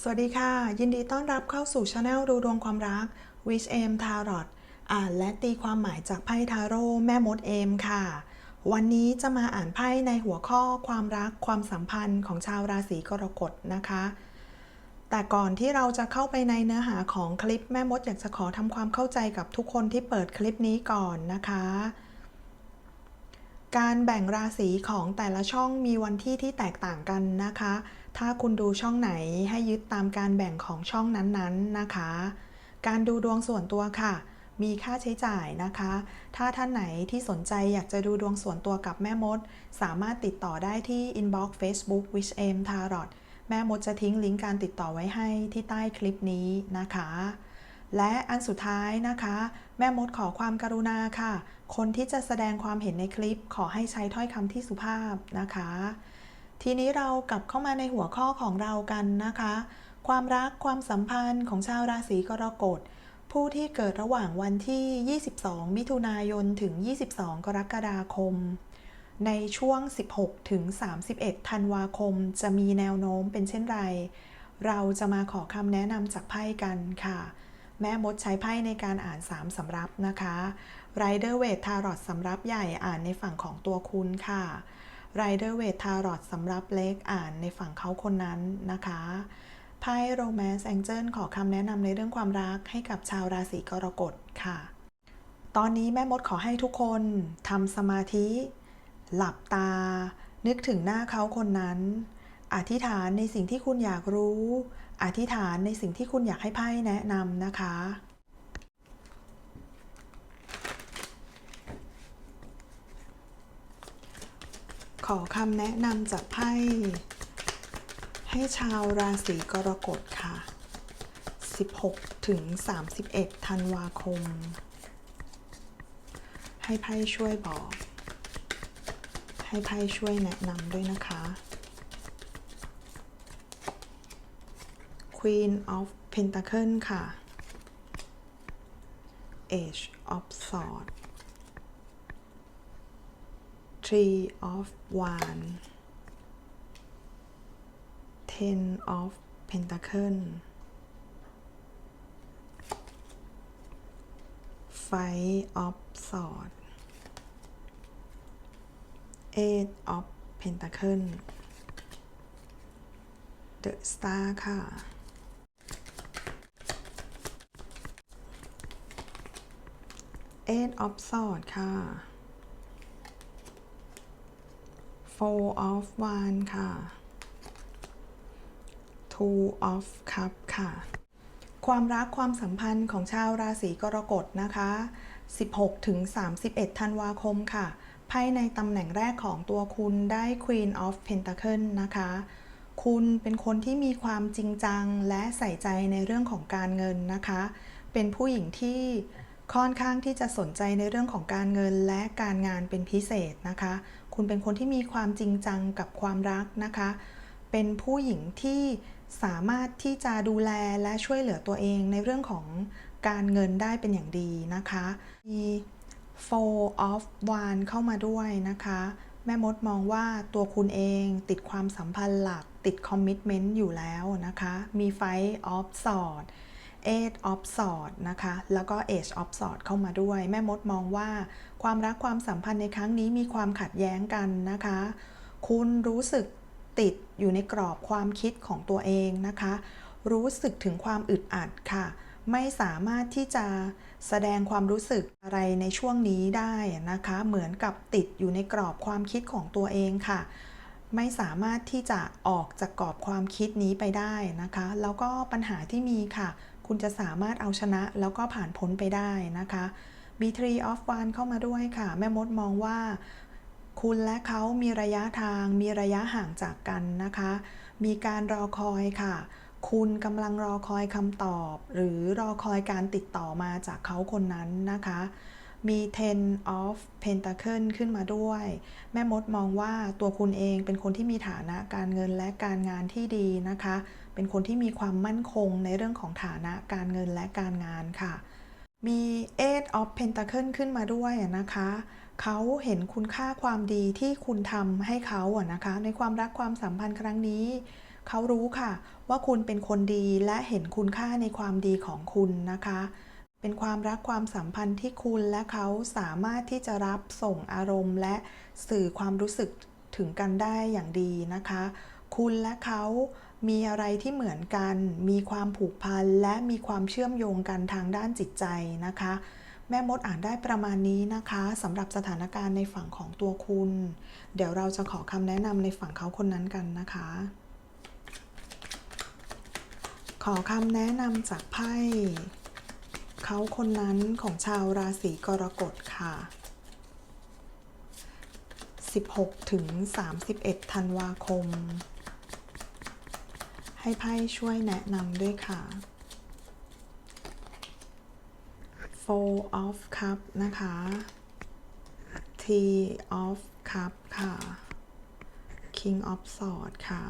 สวัสดีค่ะ ยินดีต้อนรับเข้าสู่ช anel ดูดวงความรัก Wish Aim Tarot อ่านและตีความหมายจากไพ่ทาโร่แม่มดเอมค่ะ วันนี้จะมาอ่านไพ่ในหัวข้อความรักความสัมพันธ์ของชาวราศีกรกฎนะคะ แต่ก่อนที่เราจะเข้าไปในเนื้อหาของคลิปแม่มดอยากจะขอทำความเข้าใจกับทุกคนที่เปิดคลิปนี้ก่อนนะคะการแบ่งราศีของแต่ละช่องมีวันที่ที่แตกต่างกันนะคะ ถ้าคุณดูช่องไหนให้ยึดตามการแบ่งของช่องนั้นๆนะคะ การดูดวงส่วนตัวค่ะ มีค่าใช้จ่ายนะคะ ถ้าท่านไหนที่สนใจอยากจะดูดวงส่วนตัวกับแม่มด สามารถติดต่อได้ที่ inbox Facebook wish a m tarot แม่มดจะทิ้งลิงก์การติดต่อไว้ให้ที่ใต้คลิปนี้นะคะ และอันสุดท้ายนะคะ แม่มดขอความกรุณาค่ะ คนที่จะแสดงความเห็นในคลิปขอให้ใช้ถ้อยคำที่สุภาพนะคะ ทีนี้เรากลับเข้ามาในหัวข้อของเรากันนะคะ ความรักความสัมพันธ์ของชาวราศีกรกฎ ผู้ที่เกิดระหว่างวันที่ 22 มิถุนายนถึง 22 กรกฎาคม ในช่วง 16 ถึง 31 ธันวาคม จะมีแนวโน้มเป็นเช่นไร เราจะมาขอคำแนะนำจากไพ่กันค่ะ แม่มดใช้ไพ่ในการอ่าน 3สำรับนะคะ Rider Waite Tarot สำรับใหญ่อ่านในฝั่งของตัวคุณค่ะ Rider Waite Tarot สำหรับเล็กอ่านในฝั่งเขาคนนั้นนะคะไพ่ Romance Angel ขอคำแนะนำในเรื่องความรักให้กับชาวราศีกรกฎค่ะ ตอนนี้แม่มดขอให้ทุกคนทำสมาธิ หลับตา นึกถึงหน้าเขาคนนั้น อธิษฐานในสิ่งที่คุณอยากรู้ อธิษฐานในสิ่งที่คุณอยากให้ไพ่แนะนำนะคะ ขอคำแนะนำจากไพ่ให้ชาวราศีกรกฎค่ะ 16 ถึง 31 ธันวาคม ให้ไพ่ช่วยบอก ให้ไพ่ช่วยแนะนำด้วยนะคะ Queen of Pentacle ค่ะ Age of Swords Three of wand Ten of Pentacle Five of sword Eight of Pentacle The Star ค่ะ Eight of sword ค่ะ Four of wand ค่ะ Two of cup ค่ะ ความรักความสัมพันธ์ของชาวราศีกรกฎนะคะ 16 ถึง 31 ธันวาคมค่ะไพ่ในตำแหน่งแรกของตัวคุณได้ Queen of Pentacle นะคะ คุณเป็นคนที่มีความจริงจังและใส่ใจในเรื่องของการเงินนะคะ เป็นผู้หญิงที่ ค่อนข้างที่จะสนใจในเรื่องของการเงินและการงานเป็นพิเศษนะคะ คุณเป็นคนที่มีความจริงจังกับความรักนะคะ เป็นผู้หญิงที่สามารถที่จะดูแลและช่วยเหลือตัวเองในเรื่องของการเงินได้เป็นอย่างดีนะคะ มี Four of Wands เข้ามาด้วยนะคะ แม่มดมองว่าตัวคุณเองติดความสัมพันธ์หลักติดคอมมิชเมนต์อยู่แล้วนะคะ มี Five of Swords Eight of Sword นะคะ แล้วก็ Age of Sword เข้ามาด้วย แม่มดมองว่า ความรักความสัมพันธ์ในครั้งนี้มีความขัดแย้งกันนะคะ คุณรู้สึกติดอยู่ในกรอบความคิดของตัวเองนะคะ รู้สึกถึงความอึดอัดค่ะ ไม่สามารถที่จะแสดงความรู้สึกอะไรในช่วงนี้ได้นะคะ เหมือนกับติดอยู่ในกรอบความคิดของตัวเองค่ะไม่สามารถที่จะออกจากกรอบความคิดนี้ไปได้นะคะ แล้วก็ปัญหาที่มีค่ะ คุณจะสามารถเอาชนะแล้วก็ผ่านพ้นไปได้นะคะมี Tree of Wands เข้ามาด้วยค่ะ แม่มดมองว่า คุณและเขามีระยะทาง มีระยะห่างจากกันนะคะ มีการรอคอยค่ะ คุณกำลังรอคอยคำตอบ หรือรอคอยการติดต่อมาจากเขาคนนั้นนะคะมี Ten of Pentacle ขึ้นมาด้วย แม่มดมองว่าตัวคุณเองเป็นคนที่มีฐานะการเงินและการงานที่ดีนะคะ เป็นคนที่มีความมั่นคงในเรื่องของฐานะการเงินและการงานค่ะ มี Eight of Pentacle ขึ้นมาด้วยนะคะ เขาเห็นคุณค่าความดีที่คุณทำให้เขาอะนะคะ ในความรักความสัมพันธ์ครั้งนี้ เขารู้ค่ะ ว่าคุณเป็นคนดีและเห็นคุณค่าในความดีของคุณนะคะ เป็นความรักความสัมพันธ์ที่คุณและเขาสามารถที่จะรับส่งอารมณ์ และสื่อความรู้สึกถึงกันได้อย่างดีนะคะ คุณและเขา มีอะไรที่เหมือนกัน มีความผูกพัน และมีความเชื่อมโยงกันทางด้านจิตใจนะคะ แม่มดอ่านได้ประมาณนี้นะคะสำหรับสถานการณ์ในฝั่งของตัวคุณ เดี๋ยวเราจะขอคำแนะนำในฝั่งเขาคนนั้นกันนะคะ ขอคำแนะนำจากไพ่เขาคนนั้นของชาวราศีกรกฎค่ะ 16ถึง31ธันวาคม ให้ไพ่ช่วยแนะนำด้วยค่ะ Four of Cup นะคะ T of Cup ค่ะ King of Swords ค่ะ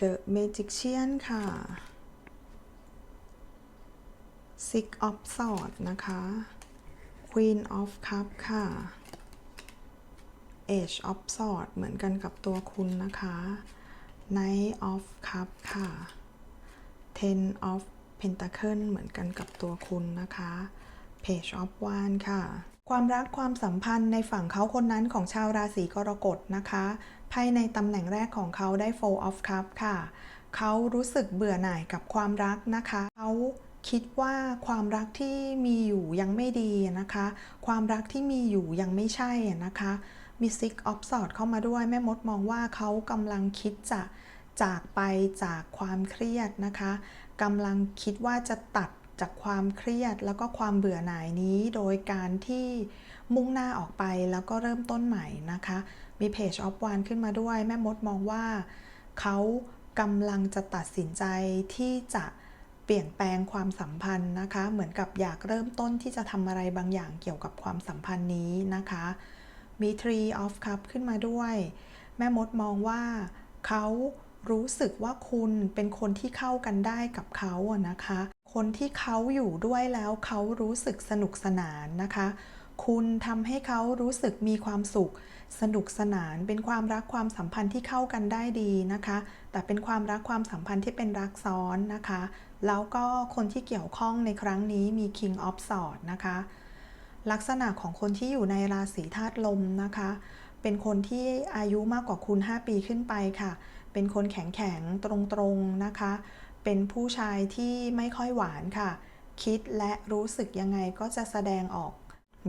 The Magician ค่ะ Six of Swords นะคะ Queen of Cup ค่ะ Age of Swords เหมือนกันกับตัวคุณนะคะ Knight of Cup ค่ะ Ten of Pentacle เหมือนกันกับตัวคุณนะคะ Page of Wands ค่ะ ความรักความสัมพันธ์ในฝั่งเขาคนนั้นของชาวราศีกรกฎนะคะไพ่ในตำแหน่งแรกของเขาได้ Four of Cup ค่ะ เขารู้สึกเบื่อหน่ายกับความรักนะคะ เขาคิดว่าความรักที่มีอยู่ยังไม่ดีนะคะ ความรักที่มีอยู่ยังไม่ใช่นะคะ มี Six of Swords เข้ามาด้วย แม่มดมองว่าเขากำลังคิดจะจากไปจากความเครียดนะคะกำลังคิดว่าจะตัดจากความเครียดแล้วก็ความเบื่อหน่ายนี้ โดยการที่มุ่งหน้าออกไปแล้วก็เริ่มต้นใหม่นะคะ มี Page of Wands ขึ้นมาด้วย แม่มดมองว่าเขากำลังจะตัดสินใจที่จะเปลี่ยนแปลงความสัมพันธ์นะคะ เหมือนกับอยากเริ่มต้นที่จะทำอะไรบางอย่างเกี่ยวกับความสัมพันธ์นี้นะคะ มี Tree of Cup ขึ้นมาด้วย แม่มดมองว่าเขารู้สึกว่าคุณเป็นคนที่เข้ากันได้กับเขาอะนะคะ คนที่เขาอยู่ด้วยแล้วเขารู้สึกสนุกสนานนะคะ คุณทำให้เขารู้สึกมีความสุข สนุกสนาน เป็นความรักความสัมพันธ์ที่เข้ากันได้ดีนะคะ แต่เป็นความรักความสัมพันธ์ที่เป็นรักซ้อนนะคะ แล้วก็คนที่เกี่ยวข้องในครั้งนี้มี King of Swords นะคะ ลักษณะของคนที่อยู่ในราศีธาตุลมนะคะ เป็นคนที่อายุมากกว่าคุณ 5 ปีขึ้นไปค่ะ เป็นคนแข็งแข็งตรงๆนะคะ เป็นผู้ชายที่ไม่ค่อยหวานค่ะ คิดและรู้สึกยังไงก็จะแสดงออก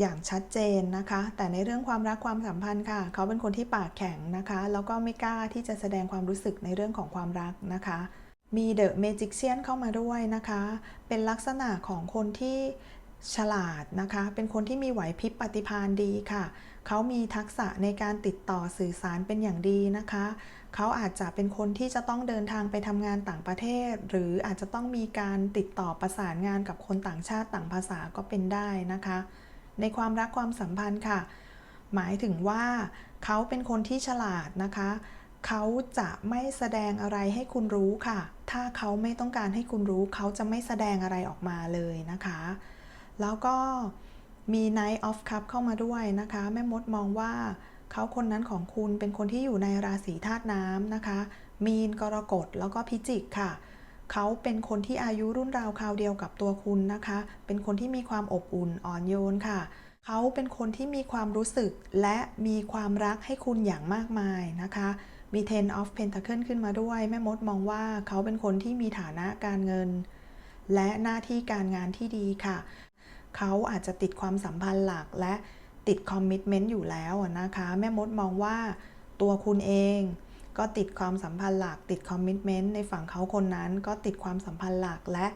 อย่างชัดเจนนะคะ แต่ในเรื่องความรักความสัมพันธ์ค่ะ เขาเป็นคนที่ปากแข็งนะคะ แล้วก็ไม่กล้าที่จะแสดงความรู้สึกในเรื่องของความรักนะคะ มีเดอะเมจิกเซียนเข้ามาด้วยนะคะ เป็นลักษณะของคนที่ ฉลาดนะคะ เป็นคนที่มีไหวพริบปฏิภาณดีค่ะ เขามีทักษะในการติดต่อสื่อสารเป็นอย่างดีนะคะ เขาอาจจะเป็นคนที่จะต้องเดินทางไปทำงานต่างประเทศ หรืออาจจะต้องมีการติดต่อประสานงานกับคนต่างชาติต่างภาษาก็เป็นได้นะคะ ในความรักความสัมพันธ์ค่ะ หมายถึงว่าเขาเป็นคนที่ฉลาดนะคะ เขาจะไม่แสดงอะไรให้คุณรู้ค่ะ ถ้าเขาไม่ต้องการให้คุณรู้ เขาจะไม่แสดงอะไรออกมาเลยนะคะ แล้วก็มี Knight of Cup เข้ามาด้วยนะคะ แม่มดมองว่าเขาคนนั้นของคุณเป็นคนที่อยู่ในราศีธาตุน้ำนะคะ มีนกรกฎแล้วก็พิจิกค่ะ เขาเป็นคนที่อายุรุ่นราวคราวเดียวกับตัวคุณนะคะ เป็นคนที่มีความอบอุ่นอ่อนโยนค่ะ เขาเป็นคนที่มีความรู้สึกและมีความรักให้คุณอย่างมากมายนะคะมี Ten of Pentacle ขึ้นมาด้วย แม่มดมองว่าเขาเป็นคนที่มีฐานะการเงิน และหน้าที่การงานที่ดีค่ะ เขาอาจจะติดความสัมพันธ์หลักและติดคอมมิชเมนต์อยู่แล้วนะคะ แม่มดมองว่าตัวคุณเองก็ติดความสัมพันธ์หลัก ติดคอมมิชเมนต์ในฝั่งเขาคนนั้น ก็ติดความสัมพันธ์หลักและ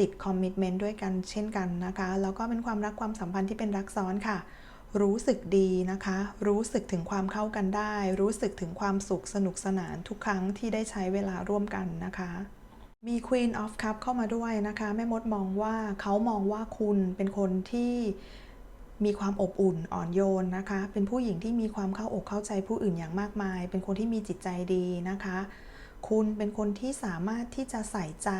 ติดคอมมิชเมนต์ด้วยกันเช่นกันนะคะ แล้วก็เป็นความรักความสัมพันธ์ที่เป็นรักซ้อนค่ะ รู้สึกดีนะคะ รู้สึกถึงความเข้ากันได้ รู้สึกถึงความสุขสนุกสนานทุกครั้งที่ได้ใช้เวลาร่วมกันนะคะ มี Queen of Cup เข้ามาด้วยนะคะ แม่มดมองว่าเขามองว่าคุณเป็นคนที่มีความอบอุ่นอ่อนโยนนะคะ เป็นผู้หญิงที่มีความเข้าอกเข้าใจผู้อื่นอย่างมากมาย เป็นคนที่มีจิตใจดีนะคะ คุณเป็นคนที่สามารถที่จะใส่ใจ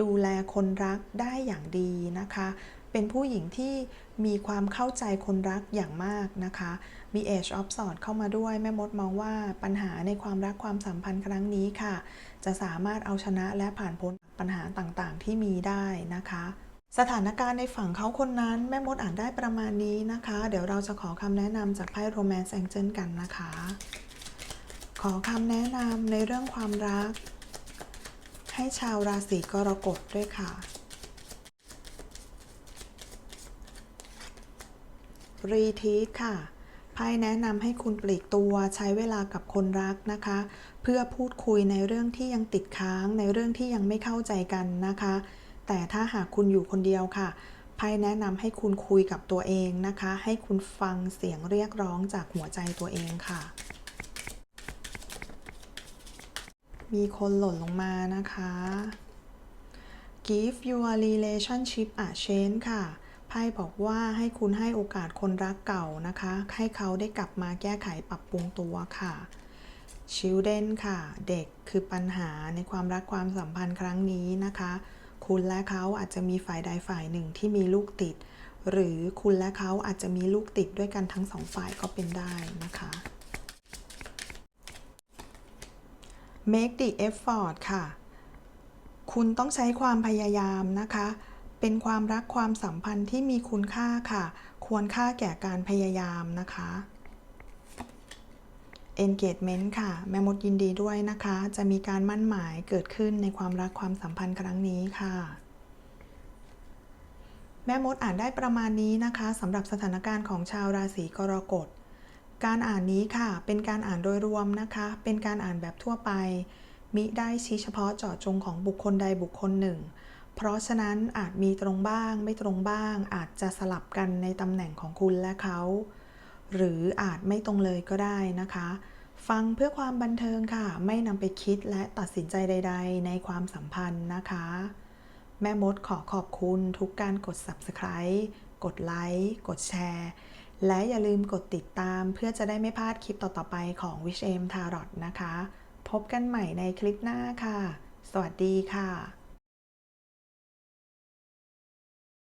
ดูแลคนรักได้อย่างดีนะคะ เป็นผู้หญิงที่มีความเข้าใจคนรักอย่างมากนะคะ มี Age of Swords เข้ามาด้วย แม่มดมองว่าปัญหาในความรักความสัมพันธ์ครั้งนี้ค่ะ จะสามารถเอาชนะและผ่านพ้นปัญหาต่างๆ ที่มีได้นะคะ สถานการณ์ในฝั่งเขาคนนั้น แม่มดอ่านได้ประมาณนี้นะคะ เดี๋ยวเราจะขอคำแนะนำจากไพ่ Romance Angel กันนะคะ ขอคำแนะนำในเรื่องความรัก ให้ชาวราศีกรกฎด้วยค่ะรีทีสค่ะ ไพ่แนะนำให้คุณปลีกตัวใช้เวลากับคนรักนะคะ เพื่อพูดคุยในเรื่องที่ยังติดค้างในเรื่องที่ยังไม่เข้าใจกันนะคะ แต่ถ้าหากคุณอยู่คนเดียวค่ะไพ่แนะนำให้คุณคุยกับตัวเองนะคะ ให้คุณฟังเสียงเรียกร้องจากหัวใจตัวเองค่ะ มีคนหล่นลงมานะคะ Give your relationship a chance ค่ะ ไพ่บอกว่าให้คุณให้โอกาสคนรักเก่านะคะ ให้เขาได้กลับมาแก้ไขปรับปรุงตัวค่ะ Children ค่ะ เด็กคือปัญหาในความรักความสัมพันธ์ครั้งนี้นะคะ คุณและเขาอาจจะมีฝ่ายใดฝ่ายหนึ่งที่มีลูกติด หรือคุณและเขาอาจจะมีลูกติดด้วยกันทั้งสองฝ่ายก็เป็นได้นะคะ make the effort ค่ะ คุณต้องใช้ความพยายามนะคะ เป็นความรักความสัมพันธ์ที่มีคุณค่าค่ะ ควรค่าแก่การพยายามนะคะ engagement ค่ะ แม่มดยินดีด้วยนะคะ จะมีการมั่นหมายเกิดขึ้นในความรักความสัมพันธ์ครั้งนี้ค่ะ แม่มดอ่านได้ประมาณนี้นะคะสำหรับสถานการณ์ของชาวราศีกรกฎการอ่านนี้ค่ะ เป็นการอ่านโดยรวมนะคะ เป็นการอ่านแบบทั่วไป มิได้ชี้เฉพาะเจาะจงของบุคคลใดบุคคลหนึ่ง เพราะฉะนั้นอาจมีตรงบ้างไม่ตรงบ้าง อาจจะสลับกันในตำแหน่งของคุณและเขา หรืออาจไม่ตรงเลยก็ได้นะคะ ฟังเพื่อความบันเทิงค่ะ ไม่นำไปคิดและตัดสินใจใด ๆ ในความสัมพันธ์นะคะ แม่มดขอขอบคุณทุกการกด Subscribe กดไลค์กดแชร์และอย่าลืมกดติดตามเพื่อจะได้ไม่พลาดคลิปต่อ ๆ ไปของ Wish M Tarot นะคะ พบกันใหม่ในคลิปหน้าค่ะ สวัสดีค่ะ